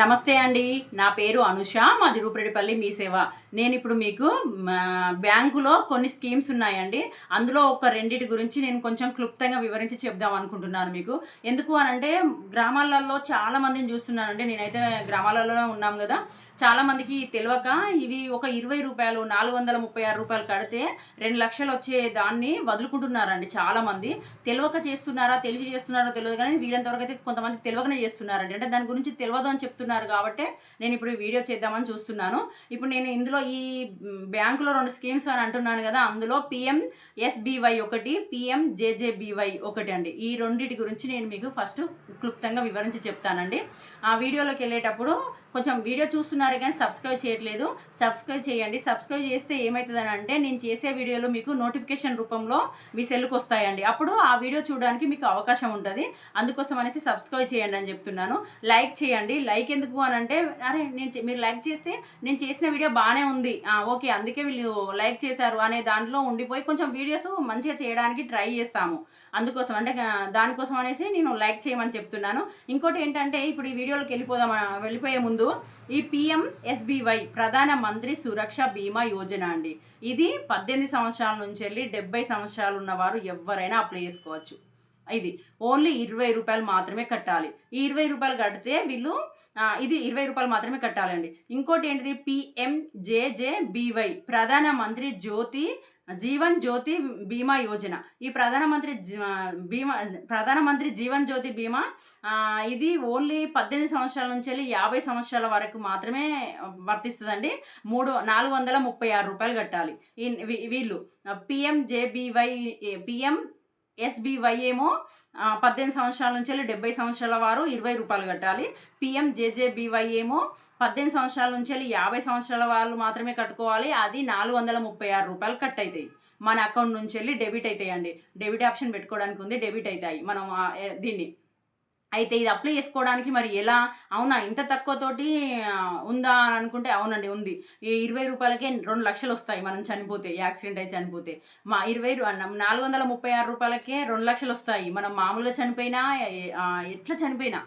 నమస్తే అండి. నా పేరు అనుష మాది రూపరెడ్డిపల్లి మీ సేవ. నేను ఇప్పుడు మీకు బ్యాంకులో కొన్ని స్కీమ్స్ ఉన్నాయండి. అందులో ఒక రెండింటి గురించి నేను కొంచెం క్లుప్తంగా వివరించి చెప్దాం అనుకుంటున్నాను మీకు. ఎందుకు అనంటే గ్రామాలలో చాలా మందిని చూస్తున్నానండి. నేనైతే గ్రామాలలో ఉన్నాం కదా. చాలా మందికి తెలియక ఇవి ఒక ఇరవై రూపాయలు నాలుగు వందల ముప్పై ఆరు రూపాయలు కడితే రెండు లక్షలు వచ్చే దాన్ని వదులుకుంటున్నారండి చాలా మంది తెలియక చేస్తున్నారా తెలిసి చేస్తున్నారో తెలియదు కానీ వీళ్ళంతవరకు అయితే కొంతమంది తెలియకనే చేస్తున్నారండి. అంటే దాని గురించి తెలియదు అని చెప్తున్నారు చెప్తున్నారు కాబట్టి నేను ఇప్పుడు వీడియో చేద్దామని చూస్తున్నాను. ఇప్పుడు నేను ఇందులో ఈ బ్యాంకులో రెండు స్కీమ్స్ అని అంటున్నాను కదా అందులో పిఎం ఎస్బీవై ఒకటి పిఎం జేజేబీవై ఒకటి అండి. ఈ రెండింటి గురించి నేను మీకు ఫస్ట్ క్లుప్తంగా వివరించి చెప్తానండి. ఆ వీడియోలోకి వెళ్ళేటప్పుడు కొంచెం వీడియో చూస్తున్నారు కానీ సబ్స్క్రైబ్ చేయట్లేదు. సబ్స్క్రైబ్ చేయండి. సబ్స్క్రైబ్ చేస్తే ఏమవుతుందని అంటే నేను చేసే వీడియోలు మీకు నోటిఫికేషన్ రూపంలో మీ సెల్కి వస్తాయండి. అప్పుడు ఆ వీడియో చూడడానికి మీకు అవకాశం ఉంటుంది. అందుకోసం అనేసి సబ్స్క్రైబ్ చేయండి అని చెప్తున్నాను. లైక్ చేయండి. లైక్ ఎందుకు అని అంటే అరే నేను మీరు లైక్ చేస్తే నేను చేసిన వీడియో బాగానే ఉంది. ఓకే అందుకే వీళ్ళు లైక్ చేశారు అనే దాంట్లో ఉండిపోయి కొంచెం వీడియోస్ మంచిగా చేయడానికి ట్రై చేస్తాము. అందుకోసం అంటే దానికోసం అనేసి నేను లైక్ చేయమని చెప్తున్నాను. ఇంకోటి ఏంటంటే ఇప్పుడు ఈ వీడియోలోకి వెళ్ళిపోదాం వెళ్ళిపోయే ముందు ఈ పిఎం ఎస్బీవై ప్రధాన మంత్రి సురక్ష బీమా యోజన అండి. ఇది పద్దెనిమిది సంవత్సరాల నుంచి వెళ్ళి డెబ్బై సంవత్సరాలు ఉన్నవారు ఎవరైనా అప్లై చేసుకోవచ్చు. ఇది ఓన్లీ ఇరవై రూపాయలు మాత్రమే కట్టాలి. ఈ ఇరవై రూపాయలు కడితే వీళ్ళు ఇది ఇరవై రూపాయలు మాత్రమే కట్టాలండి. ఇంకోటి ఏంటిది? పిఎంజేజేబీవై ప్రధాన మంత్రి జ్యోతి జీవన్ జ్యోతి బీమా యోజన. ఈ ప్రధానమంత్రి బీమా ప్రధానమంత్రి జీవన్ జ్యోతి బీమా ఇది ఓన్లీ పద్దెనిమిది సంవత్సరాల నుంచి వెళ్ళి యాభై సంవత్సరాల వరకు మాత్రమే వర్తిస్తుందండి. మూడు నాలుగు వందల ముప్పై ఆరు రూపాయలు కట్టాలి. ఈ వీళ్ళు. పిఎంజేబీవై పిఎం ఎస్బీవై ఏమో పద్దెనిమిది సంవత్సరాల నుంచి వెళ్ళి డెబ్బై సంవత్సరాల వారు ఇరవై రూపాయలు కట్టాలి. పిఎం జేజేబీవై ఏమో పద్దెనిమిది సంవత్సరాల నుంచి వెళ్ళి యాభై సంవత్సరాల వాళ్ళు మాత్రమే కట్టుకోవాలి. అది నాలుగు వందల ముప్పై ఆరు రూపాయలు కట్ అవుతాయి మన అకౌంట్ నుంచి వెళ్ళి డెబిట్ అవుతాయండి డెబిట్ ఆప్షన్ పెట్టుకోవడానికి ఉంది డెబిట్ అవుతాయి మనం దీన్ని అయితే ఇది అప్లై చేసుకోవడానికి మరి ఎలా? అవునా ఇంత తక్కువతోటి ఉందా అని అనుకుంటే అవునండి ఉంది. ఈ ఇరవై రూపాయలకే రెండు లక్షలు వస్తాయి మనం చనిపోతే యాక్సిడెంట్ అయి చనిపోతే. మా ఇరవై నాలుగు వందల ముప్పై ఆరు రూపాయలకే రెండు లక్షలు వస్తాయి. మనం మామూలుగా చనిపోయినా ఎట్లా చనిపోయినా?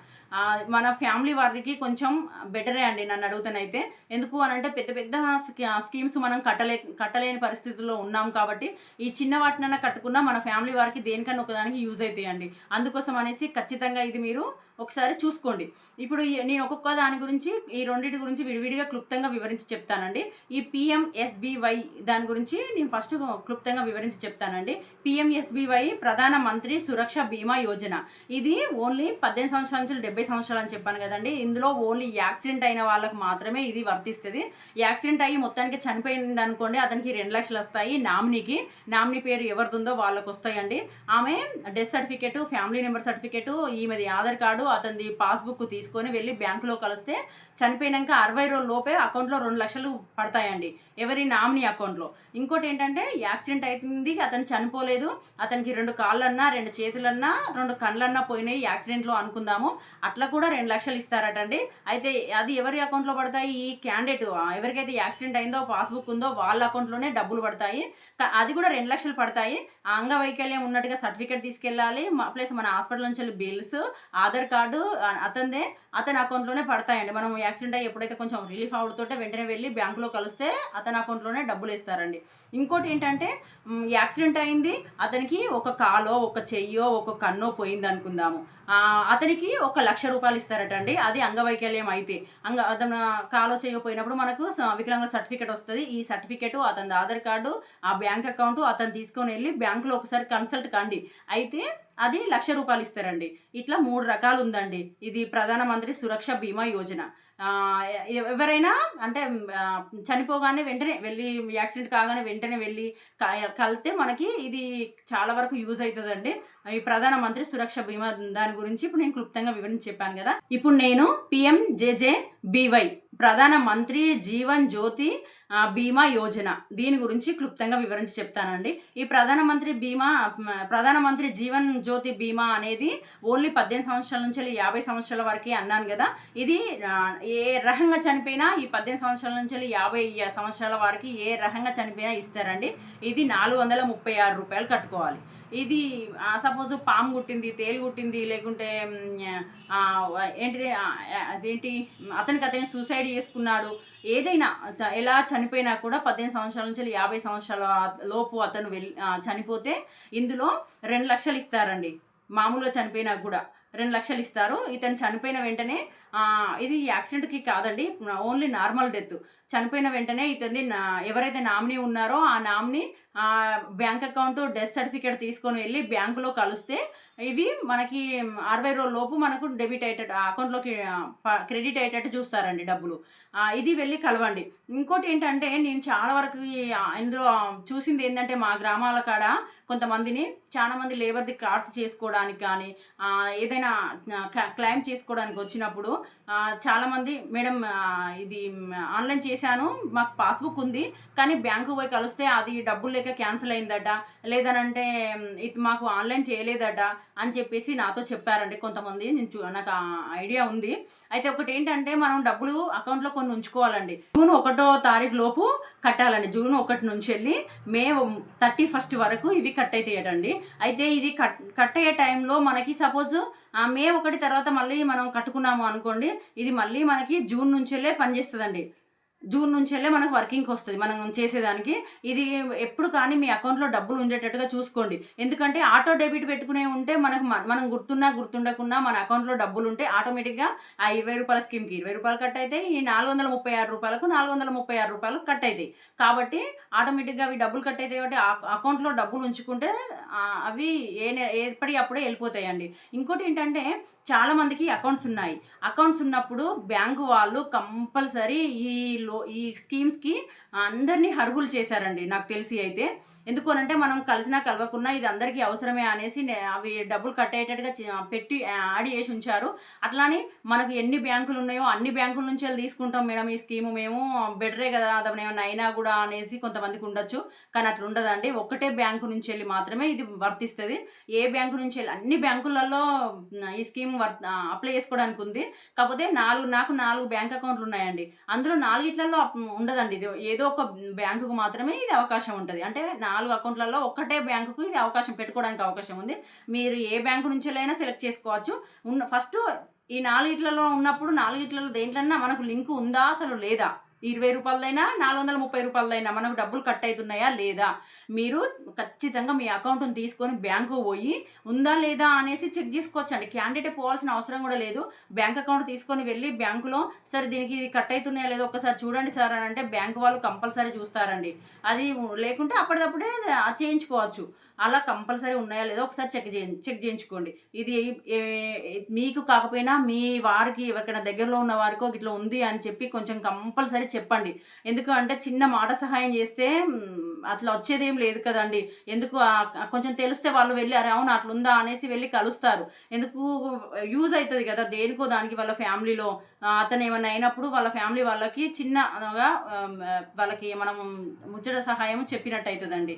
మన ఫ్యామిలీ వారికి కొంచెం బెటరే అండి నన్ను అడుగుతానైతే ఎందుకు అని అంటే పెద్ద పెద్ద స్కీ- స్కీమ్స్ మనం కట్టలే కట్టలేని పరిస్థితుల్లో ఉన్నాం కాబట్టి ఈ చిన్న వాటినైనా కట్టుకున్నా మన ఫ్యామిలీ వారికి దేనికన్నా ఒకదానికి యూజ్ అవుతాయండి అందుకోసం అనేసి ఖచ్చితంగా ఇది మీరు ఒకసారి చూసుకోండి. ఇప్పుడు నేను ఒక్కొక్క దాని గురించి ఈ రెండింటి గురించి విడివిడిగా క్లుప్తంగా వివరించి చెప్తానండి. ఈ పిఎంఎస్బివై దాని గురించి నేను ఫస్ట్ క్లుప్తంగా వివరించి చెప్తానండి. పిఎంఎస్బివై ప్రధాన మంత్రి సురక్ష బీమా యోజన. ఇది ఓన్లీ పద్దెనిమిది సంవత్సరాల నుంచి డెబ్బై సంవత్సరాలు అని చెప్పాను కదండి. ఇందులో ఓన్లీ యాక్సిడెంట్ అయిన వాళ్ళకు మాత్రమే ఇది వర్తిస్తుంది. యాక్సిడెంట్ అయ్యి మొత్తానికి చనిపోయింది అనుకోండి అతనికి రెండు లక్షలు వస్తాయి నామినీకి. నామినీ పేరు ఎవరిదిందో వాళ్ళకు వస్తాయండి ఆమె death certificate family number certificate ఈమెది Aadhaar card అతనిది పాస్బుక్ తీసుకొని వెళ్ళి బ్యాంకులో కలిస్తే చనిపోయినాక అరవై రోజుల లోపే అకౌంట్లో రెండు లక్షలు పడతాయండి. ఎవరి నామినీ అకౌంట్లో. ఇంకోటి ఏంటంటే యాక్సిడెంట్ అవుతుంది అతను చనిపోలేదు. అతనికి రెండు కాళ్ళన్నా రెండు చేతులన్నా రెండు కళ్ళన్నా పోయినాయి యాక్సిడెంట్లో అనుకుందాము. అట్లా కూడా రెండు లక్షలు ఇస్తారటండి. అయితే అది ఎవరి అకౌంట్లో పడతాయి? ఈ క్యాండిడేట్ ఎవరికైతే యాక్సిడెంట్ అయిందో పాస్బుక్ ఉందో వాళ్ళ అకౌంట్లోనే డబ్బులు పడతాయి. అది కూడా రెండు లక్షలు పడతాయి. అంగవైకల్యం ఉన్నట్టుగా సర్టిఫికేట్ తీసుకెళ్ళాలి. ప్లస్ మన హాస్పిటల్ నుంచి బిల్స్ ఆధార్ కార్డు ఆ- అతనిదే అతని అకౌంట్లోనే పడతాయండి. మనం యాక్సిడెంట్ అయ్యి ఎప్పుడైతే కొంచెం రిలీఫ్ అవుతుంటే వెంటనే వెళ్ళి బ్యాంకులో కలిస్తే అతని అకౌంట్లోనే డబ్బులు ఇస్తారండి ఇంకోటి ఏంటంటే యాక్సిడెంట్ అయింది. అతనికి ఒక కాలో ఒక చెయ్యో ఒక కన్నో పోయింది అనుకుందాము అతనికి ఒక లక్ష రూపాయలు ఇస్తారట అండి అది అంగవైకల్యం అయితే. అంగ అతను కాలో చేయకపోయినప్పుడు మనకు వికలాంగ వికలాంగుల సర్టిఫికేట్ వస్తుంది. ఈ సర్టిఫికేట్ అతని ఆధార్ కార్డు ఆ బ్యాంక్ అకౌంట్ అతను తీసుకొని వెళ్ళి బ్యాంకులో ఒకసారి కన్సల్ట్ కండి. అయితే అది లక్ష రూపాయలు ఇస్తారండి. ఇట్లా మూడు రకాలు ఉందండి. ఇది ప్రధానమంత్రి సురక్ష బీమా యోజన. ఎవరైనా అంటే చనిపోగానే వెంటనే వెళ్ళి యాక్సిడెంట్ కాగానే వెంటనే వెళ్ళి క- కలితే మనకి ఇది చాలా వరకు యూజ్ అవుతుందండి ఈ ప్రధానమంత్రి సురక్ష బీమా దాని గురించి ఇప్పుడు నేను క్లుప్తంగా వివరించి చెప్పాను కదా. ఇప్పుడు నేను పిఎంజేజే బీవై ప్రధాన మంత్రి జీవన్ జ్యోతి బీమా యోజన. దీని గురించి క్లుప్తంగా వివరించి చెప్తానండి. ఈ ప్రధానమంత్రి బీమా ప్రధానమంత్రి జీవన్ జ్యోతి బీమా అనేది ఓన్లీ పద్దెనిమిది సంవత్సరాల నుంచి యాభై సంవత్సరాల వరకే అన్నాను కదా. ఇది ఏ రకంగా చనిపోయినా ఈ పద్దెనిమిది సంవత్సరాల నుంచి యాభై సంవత్సరాల వారికి ఏ రకంగా చనిపోయినా ఇస్తారండి. ఇది నాలుగు వందల ముప్పై ఆరు రూపాయలు కట్టుకోవాలి. ఇది సపోజ్ పాము కుట్టింది తేలు కుట్టింది లేకుంటే ఏంటిది అదేంటి అతనికి అతని సూసైడ్ చేసుకున్నాడు. ఏదైనా ఎలా చనిపోయినా కూడా పద్దెనిమిది సంవత్సరాల నుంచి యాభై సంవత్సరాల లోపు అతను వెళ్ళి చనిపోతే ఇందులో రెండు లక్షలు ఇస్తారండి. మామూలుగా చనిపోయినా కూడా రెండు లక్షలు ఇస్తారు. ఇతను చనిపోయిన వెంటనే ఇది యాక్సిడెంట్కి కాదండి ఓన్లీ నార్మల్ డెత్. చనిపోయిన వెంటనే ఇతన్ని నా ఎవరైతే నామినీ ఉన్నారో ఆ nominee bank account death certificate తీసుకొని వెళ్ళి బ్యాంకులో కలిస్తే ఇవి మనకి అరవై రోజుల లోపు మనకు డెబిట్ అయ్యేటట్టు ఆ అకౌంట్లోకి క్రెడిట్ అయ్యేటట్టు చూస్తారండి డబ్బులు. ఇది వెళ్ళి కలవండి. ఇంకోటి ఏంటంటే నేను చాలా వరకు ఇందులో చూసింది ఏంటంటే మా గ్రామాల కాడ కొంతమందిని చాలామంది లేబర్ది కార్డ్స్ చేసుకోవడానికి కానీ ఏదైనా క్లైమ్ చేసుకోవడానికి వచ్చినప్పుడు చాలామంది మేడం ఇది ఆన్లైన్ చేశాను మాకు పాస్బుక్ ఉంది. కానీ బ్యాంకు పోయి కలిస్తే అది డబ్బులు లేక క్యాన్సిల్ అయిందట. లేదనంటే ఇది మాకు ఆన్లైన్ చేయలేదట అని చెప్పేసి నాతో చెప్పారండి కొంతమంది. నేను చూ నాకు ఆ ఐడియా ఉంది. అయితే ఒకటి ఏంటంటే మనం డబ్బులు అకౌంట్లో కొన్ని ఉంచుకోవాలండి. జూన్ ఒకటో తారీఖు లోపు కట్టాలండి. జూన్ ఒకటి నుంచి వెళ్ళి మే థర్టీ ఫస్ట్ వరకు ఇవి కట్ అవుతాయటండి అయితే ఇది కట్ కట్ అయ్యే టైంలో మనకి సపోజ్ మే ఒకటి తర్వాత మళ్ళీ మనం కట్టుకున్నాము అనుకోండి ఇది మళ్ళీ మనకి జూన్ నుంచెల్లే పనిచేస్తుందండి జూన్ నుంచెల్లే మనకు వర్కింగ్కి వస్తుంది. మనం చేసేదానికి ఇది ఎప్పుడు కానీ మీ అకౌంట్లో డబ్బులు ఉండేటట్టుగా చూసుకోండి. ఎందుకంటే ఆటో డెబిట్ పెట్టుకునే ఉంటే మనకు మనం గుర్తున్నా గుర్తుండకున్నా మన అకౌంట్లో డబ్బులు ఉంటే ఆటోమేటిక్గా ఆ ఇరవై రూపాయల స్కీమ్కి ఇరవై రూపాయలు కట్ అయితే ఈ నాలుగు వందల ముప్పై ఆరు రూపాయలకు నాలుగు వందల ముప్పై ఆరు రూపాయలు కట్ అవుతాయి కాబట్టి ఆటోమేటిక్గా అవి డబ్బులు కట్ అవుతాయి కాబట్టి అకౌంట్లో డబ్బులు ఉంచుకుంటే అవి ఏ ఏర్పడి ఎప్పటి అప్పుడే వెళ్ళిపోతాయండి. ఇంకోటి ఏంటంటే చాలామందికి అకౌంట్స్ ఉన్నాయి. అకౌంట్స్ ఉన్నప్పుడు బ్యాంకు వాళ్ళు కంపల్సరీ ఈ లో ఈ స్కీమ్స్కి అందరినీ అర్హులు చేశారండి. నాకు తెలిసి అయితే ఎందుకనంటే మనం కలిసినా కలవకున్నా ఇది అందరికీ అవసరమే అనేసి అవి డబ్బులు కట్ అయ్యేటట్టుగా పెట్టి యాడ్ చేసి ఉంచారు. అట్లానే మనకు ఎన్ని బ్యాంకులు ఉన్నాయో అన్ని బ్యాంకుల నుంచి వెళ్ళి తీసుకుంటాం మేడం ఈ స్కీము. మేము బెటరే కదా అతను ఏమైనా అయినా కూడా అనేసి కొంతమందికి ఉండొచ్చు. కానీ అట్లా ఉండదండి. ఒకటే బ్యాంకు నుంచి వెళ్ళి మాత్రమే ఇది వర్తిస్తుంది. ఏ బ్యాంకు నుంచి వెళ్ళి అన్ని బ్యాంకులలో ఈ స్కీమ్ వర్ అప్లై చేసుకోవడానికి ఉంది. కాకపోతే నాలుగు నాకు నాలుగు బ్యాంక్ అకౌంట్లు ఉన్నాయండి. అందులో నాలుగిట్లలో ఉండదండి. ఇది ఏదో ఒక బ్యాంకుకు మాత్రమే ఇది అవకాశం ఉంటుంది. అంటే నా నాలుగు అకౌంట్లలో ఒక్కటే బ్యాంకుకు ఇది అవకాశం పెట్టుకోవడానికి అవకాశం ఉంది. మీరు ఏ బ్యాంకు నుంచోలైనా సెలెక్ట్ చేసుకోవచ్చు. ఉన్న ఫస్ట్ ఈ నాలుగిట్లలో ఉన్నప్పుడు నాలుగిట్లలో దేంట్లన్నా మనకు లింక్ ఉందా అసలు లేదా? ఇరవై రూపాయలైనా నాలుగు వందల ముప్పై రూపాయలైనా మనకు డబ్బులు కట్ అవుతున్నాయా లేదా? మీరు ఖచ్చితంగా మీ అకౌంట్ని తీసుకొని బ్యాంకు పోయి ఉందా లేదా అనేసి చెక్ చేసుకోవచ్చండి. క్యాండిడేట్ పోవాల్సిన అవసరం కూడా లేదు. బ్యాంక్ అకౌంట్ తీసుకొని వెళ్ళి బ్యాంకులో సరే దీనికి కట్ అవుతున్నాయా లేదో? ఒకసారి చూడండి సార్ అని అంటే బ్యాంకు వాళ్ళు కంపల్సరీ చూస్తారండి. అది లేకుంటే అప్పటికప్పుడే చేయించుకోవచ్చు. అలా కంపల్సరీ ఉన్నాయా లేదో ఒకసారి చెక్ చే చెక్ చేయించుకోండి. ఇది మీకు కాకపోయినా మీ వారికి ఎవరికైనా దగ్గరలో ఉన్న వారికో ఇట్లా ఉంది అని చెప్పి కొంచెం కంపల్సరీ చెప్పండి. ఎందుకంటే చిన్న మాట సహాయం చేస్తే అట్లా వచ్చేదేం లేదు కదండి. ఎందుకు కొంచెం తెలిస్తే వాళ్ళు వెళ్ళి అరే అవును అట్లుందా? అనేసి వెళ్ళి కలుస్తారు. ఎందుకు యూజ్ అవుతుంది కదా దేనికో దానికి వాళ్ళ ఫ్యామిలీలో. అతను ఏమైనా అయినప్పుడు వాళ్ళ ఫ్యామిలీ వాళ్ళకి చిన్నగా వాళ్ళకి మనం ముచ్చట సహాయం చెప్పినట్టు అవుతుందండి